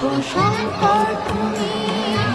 শিব শঙ্কর তুমি